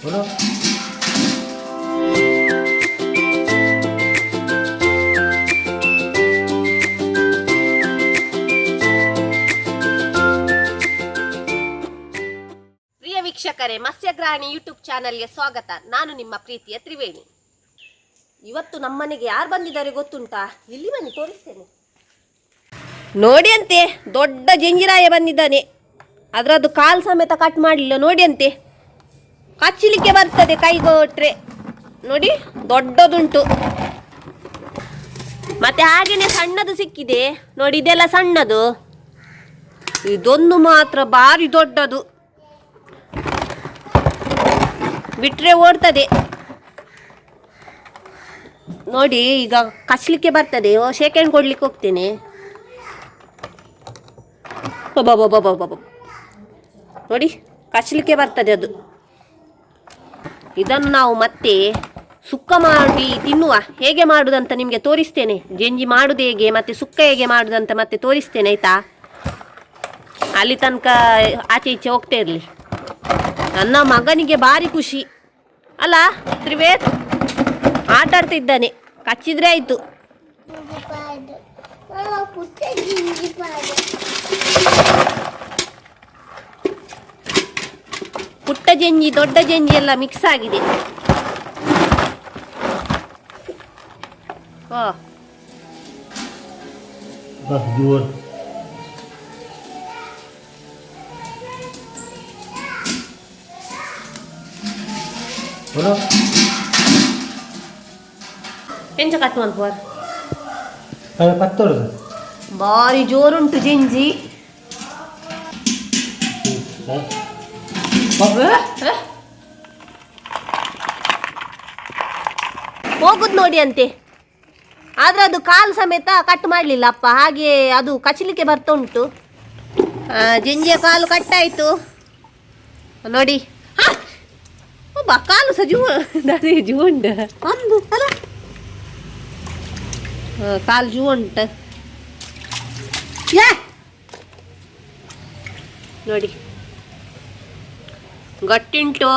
ಪ್ರಿಯ ವೀಕ್ಷಕರೇ ಮತ್ಸ್ಯಗ್ರಹಣಿ ಯೂಟ್ಯೂಬ್ ಚಾನಲ್ಗೆ ಸ್ವಾಗತ. ನಾನು ನಿಮ್ಮ ಪ್ರೀತಿಯ ತ್ರಿವೇಣಿ. ಇವತ್ತು ನಮ್ಮನೆಗೆ ಯಾರು ಬಂದಿದ್ದಾರೆ ಗೊತ್ತುಂಟಾ? ಇಲ್ಲಿ ಬನ್ನಿ, ತೋರಿಸ್ತೇನೆ. ನೋಡಿ ಅಂತೆ, ದೊಡ್ಡ ಜಂಜಿರಾಯ ಬಂದಿದ್ದಾನೆ. ಅದರದ್ದು ಕಾಲು ಸಮೇತ ಕಟ್ ಮಾಡಲಿಲ್ಲ ನೋಡಿ ಅಂತೆ. ಕಚ್ಚಲಿಕ್ಕೆ ಬರ್ತದೆ ಕೈಗೊಟ್ರೆ. ನೋಡಿ, ದೊಡ್ಡದುಂಟು. ಮತ್ತೆ ಹಾಗೇನೆ ಸಣ್ಣದು ಸಿಕ್ಕಿದೆ. ನೋಡಿ, ಇದೆಲ್ಲ ಸಣ್ಣದು. ಇದೊಂದು ಮಾತ್ರ ಭಾರಿ ದೊಡ್ಡದು. ಬಿಟ್ರೆ ಓಡ್ತದೆ. ನೋಡಿ, ಈಗ ಕಚ್ಲಿಕ್ಕೆ ಬರ್ತದೆ. ಓ ಶೇಖರಣೆ ಕೊಡ್ಲಿಕ್ಕೆ ಹೋಗ್ತೇನೆ. ನೋಡಿ ಕಚ್ಲಿಕ್ಕೆ ಬರ್ತದೆ ಅದು. ಇದನ್ನು ನಾವು ಮತ್ತೆ ಸುಕ್ಕ ಮಾಡಿ ತಿನ್ನುವ. ಹೇಗೆ ಮಾಡುದಂತ ನಿಮಗೆ ತೋರಿಸ್ತೇನೆ. ಜಂಜಿ ಮಾಡುದು ಹೇಗೆ, ಮತ್ತೆ ಸುಕ್ಕ ಹೇಗೆ ಮಾಡುದಂತ ಮತ್ತೆ ತೋರಿಸ್ತೇನೆ, ಆಯ್ತಾ? ಅಲ್ಲಿ ತನಕ ಆಚೆ ಈಚೆ ಹೋಗ್ತಾ ಇರಲಿ. ನನ್ನ ಮಗನಿಗೆ ಭಾರಿ ಖುಷಿ. ಅಲ್ಲ, ತ್ರಿವೇದ್, ಆಟ ಆಡ್ತಿದ್ದಾನೆ ಕಚ್ಚಿದ್ರೆ ಆಯ್ತು. ಪುಟ್ಟ ಜಂಜಿ ದೊಡ್ಡ ಜಂಜಿ ಎಲ್ಲ ಮಿಕ್ಸ್ ಆಗಿದೆ. ಓ. ಎಂಚ ಕಟ್ ಮಾಡ್ಬೋರ್ ಬಾರಿ ಜೋರುಂಟು ಜಿಂಜಿ ಹೋಗುದು ನೋಡಿ ಅಂತೆ. ಆದ್ರೆ ಅದು ಕಾಲು ಸಮೇತ ಕಟ್ ಮಾಡಲಿಲ್ಲ ಅಪ್ಪ ಹಾಗೆ ಅದು ಕಚ್ಚಲಿಕ್ಕೆ ಬರ್ತಾ ಉಂಟು. ಜಿಂಜೆ ಕಾಲು ಕಟ್ಟಾಯ್ತು ನೋಡಿ! ಒಬ್ಬ ಕಾಲು ಸಹ ಜೂ ಅದೇ ಜೂ ಉಂಟು. ಒಂದು ಅಲ್ಲ. ಕಾಲು ಜೂ ಉಂಟು. ಯಾ! ನೋಡಿ. ಗಟ್ಟಿಂಟು.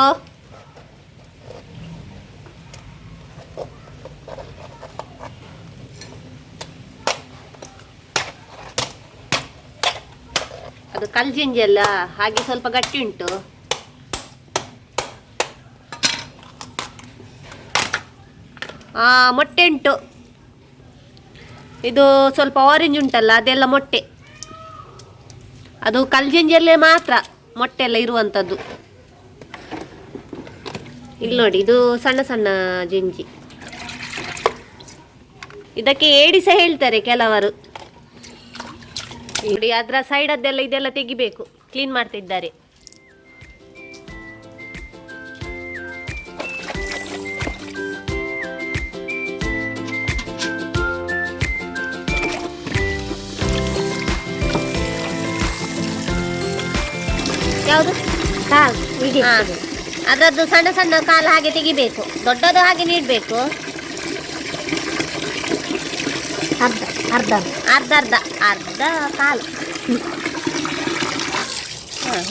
ಅದು ಕಲ್ಜಿಂಜಿ ಅಲ್ಲ, ಹಾಗೆ ಸ್ವಲ್ಪ ಗಟ್ಟಿ ಉಂಟು ಆ ಮೊಟ್ಟೆ ಉಂಟು ಇದು ಸ್ವಲ್ಪ ಆರೆಂಜ್ ಉಂಟಲ್ಲ, ಅದೆಲ್ಲ ಮೊಟ್ಟೆ. ಅದು ಕಲ್ಜಿಂಜಿಯಲ್ಲೇ ಮಾತ್ರ ಮೊಟ್ಟೆ ಎಲ್ಲ ಇರುವಂಥದ್ದು. ಇಲ್ಲಿ ನೋಡಿ ಇದು ಸಣ್ಣ ಸಣ್ಣ ಜಿಂಜಿ. ಇದಕ್ಕೆ ಏಡಿ ಸಹ ಹೇಳ್ತಾರೆ ಕೆಲವರು. ನೋಡಿ ಅದರ ಸೈಡದ್ದೆಲ್ಲ ಇದೆಲ್ಲ ತೆಗಿಬೇಕು. ಕ್ಲೀನ್ ಮಾಡ್ತಿದ್ದಾರೆ. ಯಾವುದು? ಹಾ. ಅದರದ್ದು ಸಣ್ಣ ಸಣ್ಣ ಕಾಲು ಹಾಗೆ ತೆಗಿಬೇಕು. ದೊಡ್ಡದು ಹಾಗೆ ನೀಡಬೇಕು. ಅರ್ಧ ಅರ್ಧ. ಅರ್ಧ ಅರ್ಧ ಅರ್ಧ ಕಾಲು.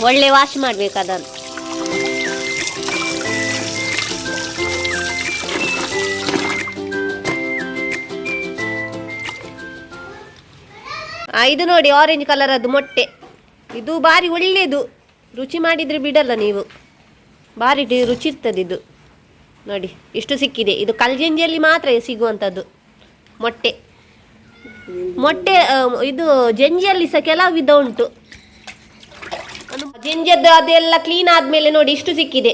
ಒಳ್ಳೆ ವಾಶ್ ಮಾಡಬೇಕು ಅದನ್ನು. ಇದು ನೋಡಿ ಆರೆಂಜ್ ಕಲರದ್ದು ಅದು ಮೊಟ್ಟೆ. ಇದು ಭಾರಿ ಒಳ್ಳೆಯದು. ರುಚಿ ಮಾಡಿದರೆ ಬಿಡಲ್ಲ ನೀವು. ಭಾರಿ ರುಚಿ ಇರ್ತದೆ ಇದು. ನೋಡಿ, ಇಷ್ಟು ಸಿಕ್ಕಿದೆ. ಇದು ಕಲ್ಜಂಜಿಯಲ್ಲಿ ಮಾತ್ರ ಸಿಗುವಂಥದ್ದು. ಮೊಟ್ಟೆ. ಮೊಟ್ಟೆ ಇದು ಜಂಜಿಯಲ್ಲಿ ಸಹ ಕೆಲವು ವಿಧ ಉಂಟು. ಅದು ಜಂಜಿಯದ್ದು ಅದೆಲ್ಲ ಕ್ಲೀನ್ ಆದಮೇಲೆ ನೋಡಿ, ಇಷ್ಟು ಸಿಕ್ಕಿದೆ.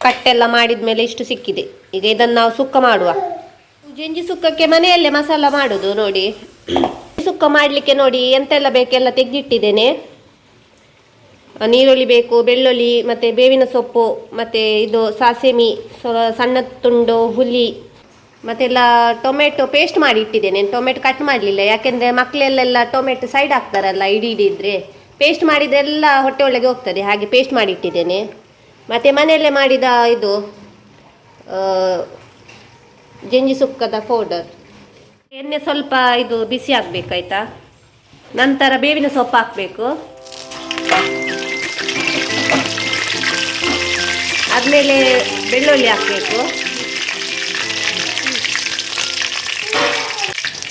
ಕಟ್ಟೆಲ್ಲ ಮಾಡಿದ ಮೇಲೆ ಇಷ್ಟು ಸಿಕ್ಕಿದೆ. ಈಗ ಇದನ್ನು ನಾವು ಸುಕ್ಕ ಮಾಡುವ. ಜಂಜಿ ಸುಕ್ಕಕ್ಕೆ ಮನೆಯಲ್ಲೇ ಮಸಾಲ ಮಾಡುದು ನೋಡಿ. ಸುಕ್ಕ ಮಾಡಲಿಕ್ಕೆ ನೋಡಿ ಎಂತೆಲ್ಲ ಬೇಕೆಲ್ಲ ತೆಗೆದಿಟ್ಟಿದ್ದೇನೆ. ನೀರುಳ್ಳಿ ಬೇಕು ಬೆಳ್ಳುಳ್ಳಿ ಮತ್ತು ಬೇವಿನ ಸೊಪ್ಪು, ಮತ್ತು ಇದು ಸಾಸೆಮಿ ಸಣ್ಣ ತುಂಡು, ಹುಲಿ ಮತ್ತೆಲ್ಲ ಟೊಮೆಟೊ ಪೇಸ್ಟ್ ಮಾಡಿ ಇಟ್ಟಿದ್ದೇನೆ. ಟೊಮೆಟೊ ಕಟ್ ಮಾಡಲಿಲ್ಲ. ಯಾಕೆಂದರೆ ಮಕ್ಕಳೆಲ್ಲೆಲ್ಲ ಟೊಮೆಟೊ ಸೈಡ್ ಹಾಕ್ತಾರಲ್ಲ ಇಡೀ ಇಡಿದ್ರೆ ಪೇಸ್ಟ್ ಮಾಡಿದೆಲ್ಲ ಹೊಟ್ಟೆ ಒಳಗೆ ಹೋಗ್ತದೆ. ಹಾಗೆ ಪೇಸ್ಟ್ ಮಾಡಿ ಇಟ್ಟಿದ್ದೇನೆ. ಮತ್ತು ಮನೆಯಲ್ಲೇ ಮಾಡಿದ ಇದು ಜಂಜಿ ಸುಕ್ಕದ ಪೌಡರ್ ಎಣ್ಣೆ ಸ್ವಲ್ಪ ಇದು ಬಿಸಿ ಆಗಬೇಕಾಯ್ತಾ? ನಂತರ ಬೇವಿನ ಸೊಪ್ಪು ಹಾಕಬೇಕು. ಆದಮೇಲೆ ಬೆಳ್ಳುಳ್ಳಿ ಹಾಕಬೇಕು.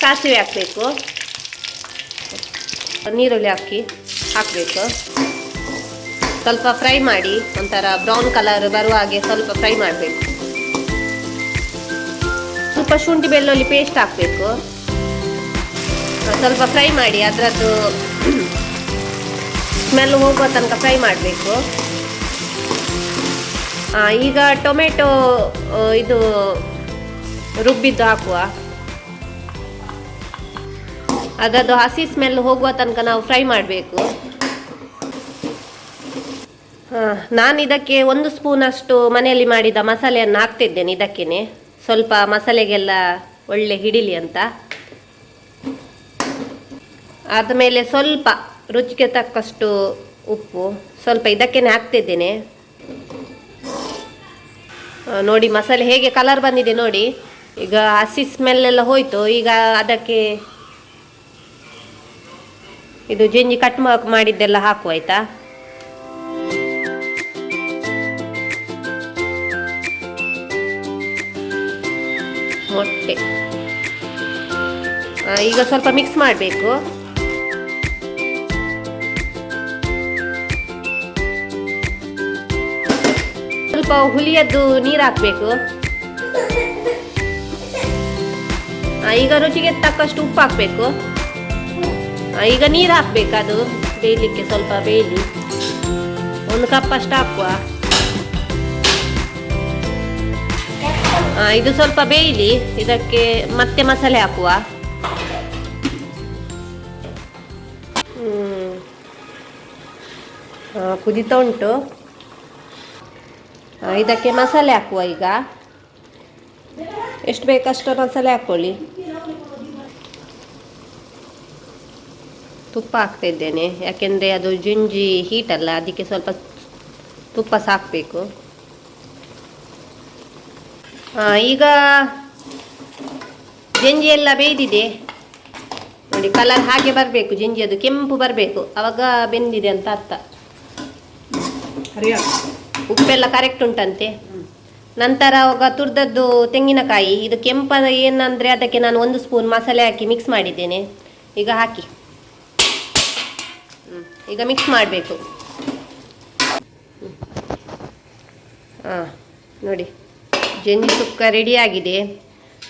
ಸಾಸಿವೆ ಹಾಕಬೇಕು. ನೀರುಳ್ಳಿ ಹಾಕಿ ಹಾಕಬೇಕು. ಸ್ವಲ್ಪ ಫ್ರೈ ಮಾಡಿ, ಒಂಥರ ಬ್ರೌನ್ ಕಲರ್ ಬರುವ ಹಾಗೆ ಸ್ವಲ್ಪ ಫ್ರೈ ಮಾಡಬೇಕು. ಸ್ವಲ್ಪ ಶುಂಠಿ ಬೆಳ್ಳುಳ್ಳಿ ಪೇಸ್ಟ್ ಹಾಕಬೇಕು. ಸ್ವಲ್ಪ ಫ್ರೈ ಮಾಡಿ ಅದರದ್ದು ಸ್ಮೆಲ್ ಹೋಗುವ ತನಕ ಫ್ರೈ ಮಾಡಬೇಕು. ಈಗ ಟೊಮೆಟೊ ಇದು ರುಬ್ಬಿದ್ದು ಹಾಕುವ. ಅದರದ್ದು ಹಸಿ ಸ್ಮೆಲ್ ಹೋಗುವ ತನಕ ನಾವು ಫ್ರೈ ಮಾಡಬೇಕು. ನಾನು ಇದಕ್ಕೆ ಒಂದು ಸ್ಪೂನಷ್ಟು ಮನೆಯಲ್ಲಿ ಮಾಡಿದ ಮಸಾಲೆಯನ್ನು ಹಾಕ್ತಿದ್ದೇನೆ ಇದಕ್ಕೇನೆ. ಸ್ವಲ್ಪ ಮಸಾಲೆಗೆಲ್ಲ ಒಳ್ಳೆ ಹಿಡಿಲಿ ಅಂತ. ಆದಮೇಲೆ ಸ್ವಲ್ಪ ರುಚಿಗೆ ತಕ್ಕಷ್ಟು ಉಪ್ಪು. ಸ್ವಲ್ಪ ಇದಕ್ಕೇನೆ ಹಾಕ್ತಿದ್ದೇನೆ. ನೋಡಿ ಮಸಾಲೆ ಹೇಗೆ ಕಲರ್ ಬಂದಿದೆ ನೋಡಿ. ಈಗ ಹಸಿ ಸ್ಮೆಲ್ ಎಲ್ಲ ಹೋಯ್ತು, ಈಗ ಅದಕ್ಕೆ ಇದು ಜಿಂಜಿ ಕಟ್ ಮಾಡಿದ್ದೆಲ್ಲ ಹಾಕು, ಆಯ್ತಾ? ಮೊಟ್ಟೆ. ಈಗ ಸ್ವಲ್ಪ ಮಿಕ್ಸ್ ಮಾಡಬೇಕು. ಸ್ವಲ್ಪ ಹುಲಿಯದ್ದು ನೀರು ಹಾಕಬೇಕು ಈಗ ರುಚಿಗೆ ತಕ್ಕಷ್ಟು ಉಪ್ಪು ಹಾಕಬೇಕು ಈಗ ನೀರು ಹಾಕ್ಬೇಕು ಅದು ಬೇಯಲಿಕ್ಕೆ ಸ್ವಲ್ಪ ಬೇಯಲಿ. ಒಂದು ಕಪ್ ಅಷ್ಟು ಹಾಕುವ. ಇದು ಸ್ವಲ್ಪ ಬೇಯಲಿ, ಇದಕ್ಕೆ ಮತ್ತೆ ಮಸಾಲೆ ಹಾಕುವ. ಕುದೀತಾ ಉಂಟು. ಇದಕ್ಕೆ ಮಸಾಲೆ ಹಾಕುವ ಈಗ. ಎಷ್ಟು ಬೇಕಷ್ಟು ಮಸಾಲೆ ಹಾಕ್ಕೊಳ್ಳಿ. ತುಪ್ಪ ಹಾಕ್ತಿದ್ದೇನೆ ಯಾಕೆಂದರೆ ಅದು ಜುಂಜಿ ಹೀಟ್ ಅಲ್ಲ, ಅದಕ್ಕೆ ಸ್ವಲ್ಪ ತುಪ್ಪ ಸಾಕಬೇಕು ಈಗ ಜಂಜಿ ಎಲ್ಲ ಬೇಯ್ದಿದೆ. ನೋಡಿ ಕಲರ್ ಹಾಗೆ ಬರಬೇಕು ಜಿಂಜಿ ಅದು ಕೆಂಪು ಬರಬೇಕು. ಆವಾಗ ಬೆಂದಿದೆ ಅಂತ ಅರ್ಥ. ಉಪ್ಪೆಲ್ಲ ಕರೆಕ್ಟ್ ಉಂಟಂತೆ. ನಂತರ ಅವಾಗ ತುರ್ದದ್ದು ತೆಂಗಿನಕಾಯಿ ಇದು ಕೆಂಪ ಏನಂದರೆ ಅದಕ್ಕೆ ನಾನು ಒಂದು ಸ್ಪೂನ್ ಮಸಾಲೆ ಹಾಕಿ ಮಿಕ್ಸ್ ಮಾಡಿದ್ದೇನೆ. ಈಗ ಹಾಕಿ. ಈಗ ಮಿಕ್ಸ್ ಮಾಡಬೇಕು. ಹಾಂ ನೋಡಿ ಜಂಜಿ ಸುಕ್ಕ ರೆಡಿಯಾಗಿದೆ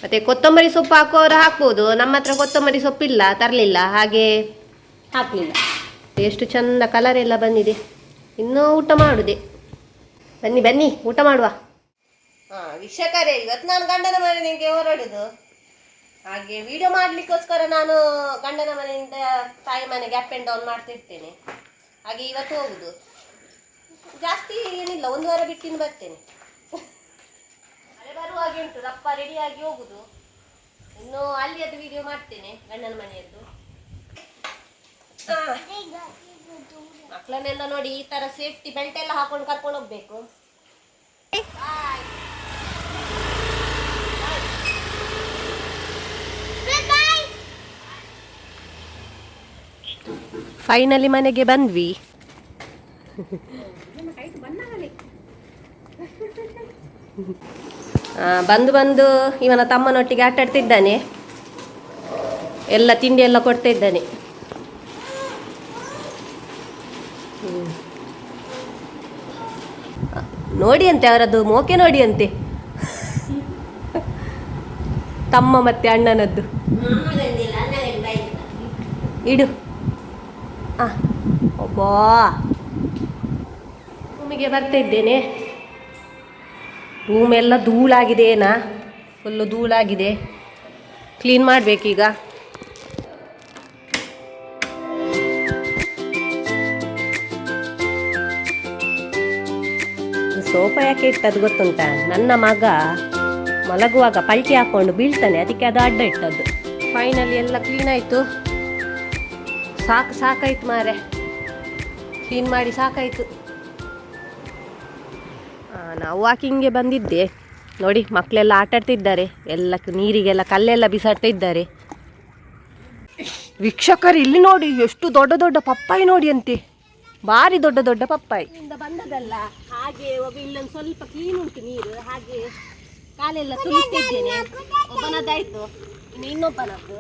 ಮತ್ತು ಕೊತ್ತಂಬರಿ ಸೊಪ್ಪು ಹಾಕೋರು ಹಾಕ್ಬೋದು. ನಮ್ಮ ಹತ್ರ ಕೊತ್ತಂಬರಿ ಸೊಪ್ಪಿಲ್ಲ ತರಲಿಲ್ಲ. ಹಾಗೆ ಹಾಕಲಿಲ್ಲ. ಎಷ್ಟು ಚಂದ ಕಲರ್ ಎಲ್ಲ ಬಂದಿದೆ. ಇನ್ನೂ ಊಟ ಮಾಡುದೆ. ಬನ್ನಿ ಬನ್ನಿ ಊಟ ಮಾಡುವ. ಹಾಂ ವಿಷಕರೇ ಇವತ್ತು ನಾನು ಗಂಡನ ಮನೆಗೆ ಹೊರಡುದು. ಹಾಗೆ ವಿಡಿಯೋ ಮಾಡ್ಲಿಕ್ಕೋಸ್ಕರ ನಾನು ಗಂಡನ ಮನೆಯಿಂದ ತಾಯಿ ಮನೆಗೆ ಅಪ್ ಆ್ಯಂಡ್ ಡೌನ್ ಮಾಡ್ತಿರ್ತೇನೆ. ಹಾಗೆ ಇವತ್ತು ಹೋಗುದು. ಜಾಸ್ತಿ ಏನಿಲ್ಲ ಒಂದು ವಾರ ಬಿಟ್ಟಿನ ಬರ್ತೇನೆ. ಮಳೆ ಬರುವ ಹಾಗೆ ಉಂಟು ರಪ್ಪ ರೆಡಿಯಾಗಿ ಹೋಗುದು. ಇನ್ನು ಅಲ್ಲಿ ಅದು ವಿಡಿಯೋ ಮಾಡ್ತೇನೆ ಗಂಡನ ಮನೆಯದ್ದು. ಆ. ಮಕ್ಕಳನ್ನೆಲ್ಲ ನೋಡಿ ಈ ತರ ಸೇಫ್ಟಿ ಬೆಲ್ಟ್ ಎಲ್ಲ ಹಾಕೊಂಡು ಕರ್ಕೊಂಡು ಹೋಗ್ಬೇಕು. ಫೈನಲಿ ಮನೆಗೆ ಬಂದ್ವಿ. ಬಂದು ಬಂದು ಇವನ ತಮ್ಮನೊಟ್ಟಿಗೆ ಆಟಾಡ್ತಿದ್ದಾನೆ. ಎಲ್ಲ ತಿಂಡಿ ಎಲ್ಲ ಕೊಡ್ತಾ ಇದ್ದಾನೆ ಹ್ಮ್. ಆ, ನೋಡಿ ಅಂತೆ ಅವರದ್ದು ಮೋಕೆ ನೋಡಿ ಅಂತೆ. ತಮ್ಮ ಮತ್ತೆ ಅಣ್ಣನದ್ದು. ಇಡು. ಆ, ಒಬ್ಬಾ. ರೂಮಿಗೆ ಬರ್ತಾ ಇದ್ದೇನೆ. ರೂಮ್ ಎಲ್ಲ ಧೂಳಾಗಿದೆ ಏನಾ ಫುಲ್ಲು ಧೂಳಾಗಿದೆ. ಕ್ಲೀನ್ ಮಾಡಬೇಕೀಗ. ಸೋಫಾ ಯಾಕೆ ಇಟ್ಟದ್ದು ಗೊತ್ತುಂಟಾ? ನನ್ನ ಮಗ ಮಲಗುವಾಗ ಪಲ್ಟಿ ಹಾಕೊಂಡು ಬೀಳ್ತಾನೆ ಅದಕ್ಕೆ ಅದು ಅಡ್ಡ ಇಟ್ಟದ್ದು. ಫೈನಲಿ ಎಲ್ಲ ಕ್ಲೀನ್ ಆಯಿತು. ಸಾಕು ಸಾಕಾಯ್ತು ಮಾರೆ ಕ್ಲೀನ್ ಮಾಡಿ ಸಾಕಾಯ್ತು. ಆ, ನಾವು ವಾಕಿಂಗ್ಗೆ ಬಂದಿದ್ದೆ. ನೋಡಿ ಮಕ್ಕಳೆಲ್ಲ ಆಟ ಆಡ್ತಿದ್ದಾರೆ. ಎಲ್ಲ ನೀರಿಗೆಲ್ಲ ಕಲ್ಲೆಲ್ಲ ಬಿಸಾಡ್ತಾ ಇದ್ದಾರೆ ವೀಕ್ಷಕರು ಇಲ್ಲಿ ನೋಡಿ ಎಷ್ಟು ದೊಡ್ಡ ದೊಡ್ಡ ಪಪ್ಪಾಯಿ ನೋಡಿ ಅಂತೆ. ಭಾರಿ ದೊಡ್ಡ ದೊಡ್ಡ ಪಪ್ಪಾಯಿ. ಬಂದದಲ್ಲ ಹಾಗೆ ಇಲ್ಲೊಂದು ಸ್ವಲ್ಪ ಕ್ಲೀನ್ ಉಂಟು ನೀರು ಹಾಗೆ ಕಾಲೆಲ್ಲ ತುಳಿಸ್ತಿದ್ದೇನೆ. ಒಬ್ಬನದ್ದಾಯ್ತು ಇನ್ನು ಇನ್ನೊಬ್ಬನದ್ದು.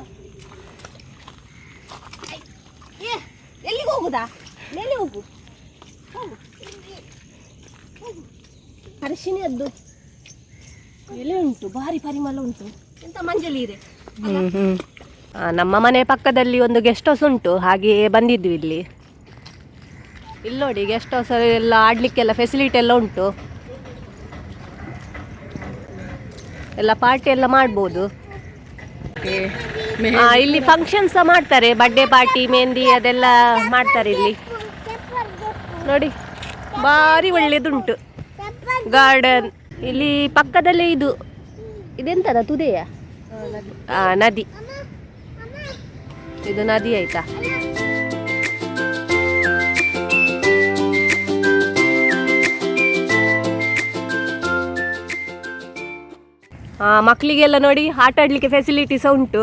ಏ ಎಲ್ಲಿಗೆ ಹೋಗುದಾ? ಮೇಲೆ ಹೋಗು. ಹೋಗು. ಅರಿಶಿನದ್ದು ಎಲೆ ಉಂಟು ಭಾರಿ ಪರಿಮಳ ಉಂಟು. ಎಂತ ಮಂಜಲಿ ಇದೆ? ನಮ್ಮ ಮನೆ ಪಕ್ಕದಲ್ಲಿ ಒಂದು ಗೆಸ್ಟ್ ಹೌಸ್ ಉಂಟು ಹಾಗೆ ಬಂದಿದ್ವಿ ಇಲ್ಲಿ. ಇಲ್ಲಿ ನೋಡಿ ಗೆಸ್ಟ್ ಹೌಸ್ ಎಲ್ಲ ಆಡ್ಲಿಕ್ಕೆಲ್ಲ ಫೆಸಿಲಿಟಿ ಎಲ್ಲ ಉಂಟು. ಎಲ್ಲ ಪಾರ್ಟಿ ಎಲ್ಲ ಮಾಡ್ಬೋದು. ಇಲ್ಲಿ ಫಂಕ್ಷನ್ ಸಹ ಮಾಡ್ತಾರೆ ಬರ್ಡೇ ಪಾರ್ಟಿ ಮೆಹಂದಿ ಅದೆಲ್ಲ ಮಾಡ್ತಾರೆ ಇಲ್ಲಿ. ನೋಡಿ ಭಾರಿ ಒಳ್ಳೇದುಂಟು. ಗಾರ್ಡನ್ ಇಲ್ಲಿ ಪಕ್ಕದಲ್ಲೇ ಇದು. ಇದೆಂತದ? ತುದೆಯ? ಆ, ನದಿ. ಇದು ನದಿ ಆಯ್ತಾ? ಮಕ್ಕಳಿಗೆಲ್ಲ ನೋಡಿ ಆಟ ಆಡಲಿಕ್ಕೆ ಫೆಸಿಲಿಟಿ ಸಹ ಉಂಟು.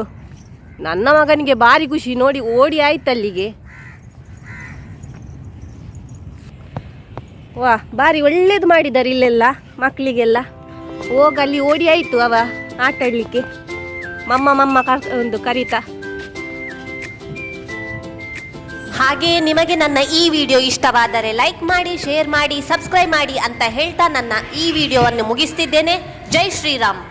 ನನ್ನ ಮಗನಿಗೆ ಭಾರಿ ಖುಷಿ, ನೋಡಿ ಓಡಿ ಆಯ್ತು ಅಲ್ಲಿಗೆ. ವಾ, ಭಾರಿ ಒಳ್ಳೇದು ಮಾಡಿದ್ದಾರೆ ಇಲ್ಲೆಲ್ಲ ಮಕ್ಕಳಿಗೆಲ್ಲ ಹೋಗಿ ಅಲ್ಲಿ ಓಡಿ ಆಯಿತು ಅವ ಆಟ ಆಡ್ಲಿಕ್ಕೆ. ಮಮ್ಮ ಮಮ್ಮ ಒಂದು ಕರೀತಾ. ಹಾಗೆಯೇ ನಿಮಗೆ ನನ್ನ ಈ ವಿಡಿಯೋ ಇಷ್ಟವಾದರೆ ಲೈಕ್ ಮಾಡಿ, ಶೇರ್ ಮಾಡಿ, ಸಬ್ಸ್ಕ್ರೈಬ್ ಮಾಡಿ ಅಂತ ಹೇಳ್ತಾ ನನ್ನ ಈ ವಿಡಿಯೋವನ್ನು ಮುಗಿಸ್ತಿದ್ದೇನೆ. ಜೈ ಶ್ರೀರಾಮ್.